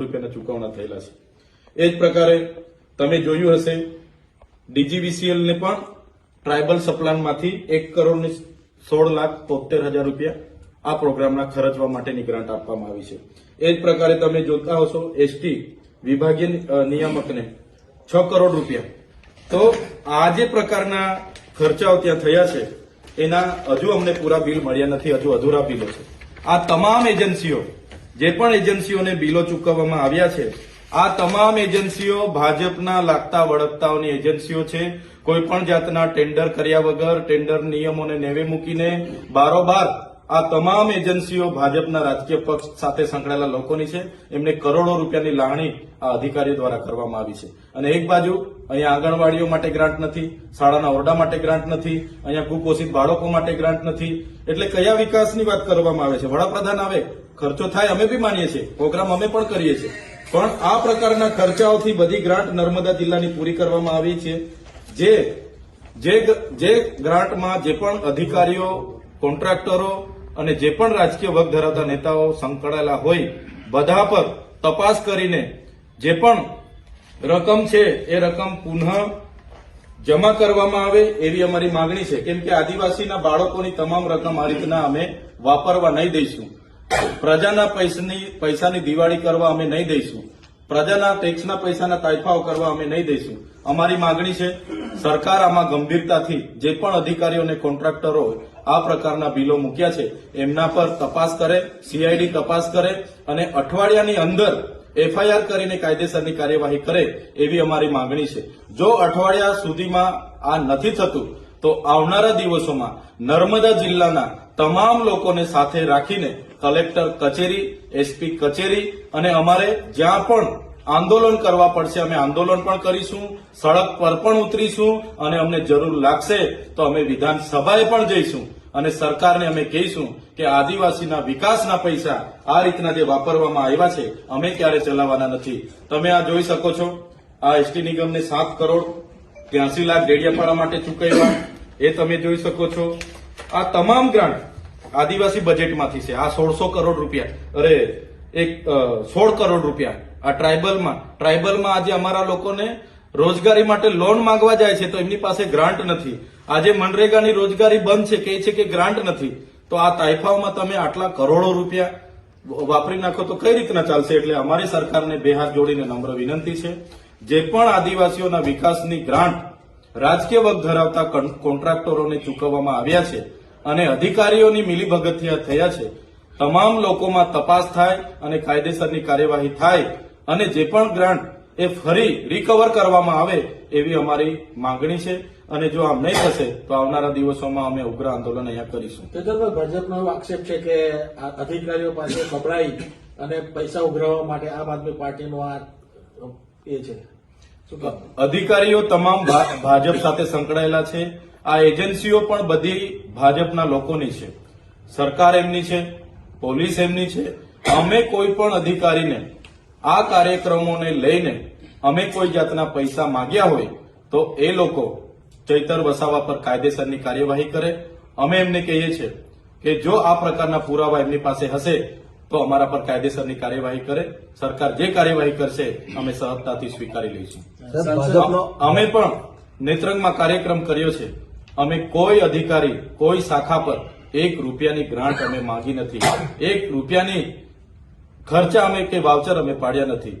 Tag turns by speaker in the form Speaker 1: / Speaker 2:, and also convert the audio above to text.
Speaker 1: રૂપિયાના ચુકવણા થયેલા છે. એ જ પ્રકારે તમે જોયું હશે, ડીજીવીસીએલ ને પણ ટ્રાયબલ સપ્લાનમાંથી એક કરોડની સોળ લાખ તોતેર હજાર રૂપિયા આ પ્રોગ્રામના ખર્ચવા માટેની ગ્રાન્ટ આપવામાં આવી છે. એ જ પ્રકારે તમે જોતા હશો, એસટી વિભાગીય નિયામકને છ કરોડ રૂપિયા. તો આ જે પ્રકારના ખર્ચાઓ ત્યાં થયા છે, એના હજુ અમને પૂરા બિલ મળ્યા નથી, હજુ અધૂરા બિલો છે. આ તમામ એજન્સીઓ જે પણ એજન્સીઓને બિલો ચૂકવવામાં આવ્યા છે, આ તમામ એજન્સીઓ ભાજપના લાગતા વળગતાઓની એજન્સીઓ છે. કોઈ પણ જાતના ટેન્ડર કર્યા વગર, ટેન્ડર નિયમોને નેવે મૂકીને બારોબાર આ તમામ એજન્સીઓ ભાજપના રાજકીય પક્ષ સાથે સંકળાયેલા લોકોની છે. એમને કરોડો રૂપિયાની લાણી આ અધિકારીઓ દ્વારા કરવામાં આવી છે. અને એક બાજુ અહીંયા આંગણવાડીઓ માટે ગ્રાન્ટ નથી, શાળાના ઓરડા માટે ગ્રાન્ટ નથી, અહીંયા કુપોષિત બાળકો માટે ગ્રાન્ટ નથી. એટલે કયા વિકાસની વાત કરવામાં આવે છે? વડાપ્રધાન આવે, ખર્ચો થાય અમે બી માનીએ છીએ, પ્રોગ્રામ અમે પણ કરીએ છીએ. પણ આ પ્રકારના ખર્ચાઓથી બધી ગ્રાન્ટ નર્મદા જિલ્લાની પૂરી કરવામાં આવી છે. જે જે ગ્રાન્ટમાં જે પણ અધિકારીઓ કોન્ટ્રાક્ટરો અને જે પણ રાજકીય વર્ગ ધરાવતા નેતાઓ સંકળાયેલા હોય, બધા પર તપાસ કરીને જે પણ રકમ છે, એ રકમ પુનઃ જમા કરવામાં આવે એવી અમારી માંગણી છે. કેમ કે આદિવાસીના બાળકોની તમામ રકમ આ રીતના અમે વાપરવા નહીં દઈશું. પ્રજાના પૈસાની પૈસાની દિવાળી કરવા અમે નહીં દઈશું. પ્રજાના ટેક્સના પૈસાના તાઇફાઓ કરવા અમે નહીં દઈશું. અમારી માંગણી છે, સરકાર આમાં ગંભીરતાથી જે પણ અધિકારીઓ અને કોન્ટ્રાક્ટરો આ પ્રકારના બિલો મૂક્યા છે, એમના પર તપાસ કરે સીઆઈડી તપાસ કરે અને અઠવાડિયાની અંદર એફઆઈઆર કરીને કાયદેસરની કાર્યવાહી કરે એવી અમારી માંગણી છે. જો અઠવાડિયા સુધીમાં આ નથી થતું તો આવનારા દિવસોમાં નર્મદા જિલ્લાના તમામ લોકોને સાથે રાખીને કલેક્ટર કચેરી એસપી કચેરી અને અમારે જ્યાં પણ આંદોલન કરવા પડશે, અમે આંદોલન પણ કરીશું, સડક પર પણ ઉતરીશું અને અમને જરૂર લાગશે તો અમે વિધાનસભાએ પણ જઈશું અને સરકારને અમે કહીશું કે આદિવાસીના વિકાસના પૈસા આ રીતના જે વાપરવામાં આવ્યા છે, અમે ક્યારે ચલાવવાના નથી. તમે આ જોઈ શકો છો, આ એસટી નિગમને સાત કરોડ, ત્યાંસી લાખ ડેડિયાપાડા માટે ચૂકવ્યા. એ તમે જોઈ શકો છો. આ તમામ ગ્રાન્ટ આદિવાસી બજેટમાંથી છે. આ સોળસો કરોડ રૂપિયા. અરે, એક સોળ કરોડ રૂપિયા. આ ટ્રાઇબલમાં ટ્રાઇબલમાં આજે અમારા લોકોને રોજગારી માટે લોન માંગવા જાય છે તો એમની પાસે ગ્રાન્ટ નથી. આજે મનરેગાની રોજગારી બંધ છે, કહે છે કે ગ્રાન્ટ નથી. તો આ તાઇફાઓમાં તમે આટલા કરોડો રૂપિયા વાપરી નાખો તો કઈ રીતના ચાલશે? એટલે અમારી સરકારને બે હાથ જોડીને નમ્ર વિનંતી છે. જે પણ આદિવાસીઓના વિકાસની ગ્રાન્ટ રાજકીય વર્ગ ધરાવતા કોન- કોન્ટ્રાક્ટરોને ચૂકવવામાં આવ્યા છે અને અધિકારીઓની મિલીભગતિયા થયા છે. તમામ લોકોમાં તપાસ થાય અને કાયદેસરની કાર્યવાહી થાય અને જે પણ ગ્રાન્ટ એ ફરી રિકવર કરવામાં આવે એવી અમારી માંગણી છે અને જો આમ નહીં થશે તો આવનારા દિવસોમાં અમે ઉગ્ર આંદોલન અહીંયા કરીશું.
Speaker 2: તેજલભાઈ ભાજપનો એવો આક્ષેપ છે કે અધિકારીઓ પાસે ગભરાઈ અને પૈસા ઉઘરાવવા માટે આમ આદમી પાર્ટીનો આ એ છે.
Speaker 1: અધિકારીઓ તમામ ભાજપ સાથે સંકળાયેલા છે. આ એજન્સીઓ પણ બધી ભાજપના લોકોની છે. સરકાર એમની છે, પોલીસ એમની છે. અમે કોઈ પણ અધિકારીને આ કાર્યક્રમોને લઈને અમે કોઈ જાતના પૈસા માંગ્યા હોય તો એ લોકો ચૈતર વસાવા પર કાયદેસરની કાર્યવાહી કરે. અમે એમને કહીએ છીએ કે જો આ પ્રકારના પુરાવા એમની પાસે હશે તો અમારા પર કાયદેસરની કાર્યવાહી કરે. સરકાર જે કાર્યવાહી કરશે અમે સહજતાથી સ્વીકારી લઈશું. અમે પણ નેત્રંગમાં કાર્યક્રમ કર્યો છે. અમે કોઈ અધિકારી કોઈ શાખા પર એક રૂપિયાની ગ્રાન્ટ અમે માંગી નથી. એક રૂપિયાની ખર્ચા અમે કે વાવચર અમે પાડ્યા નથી.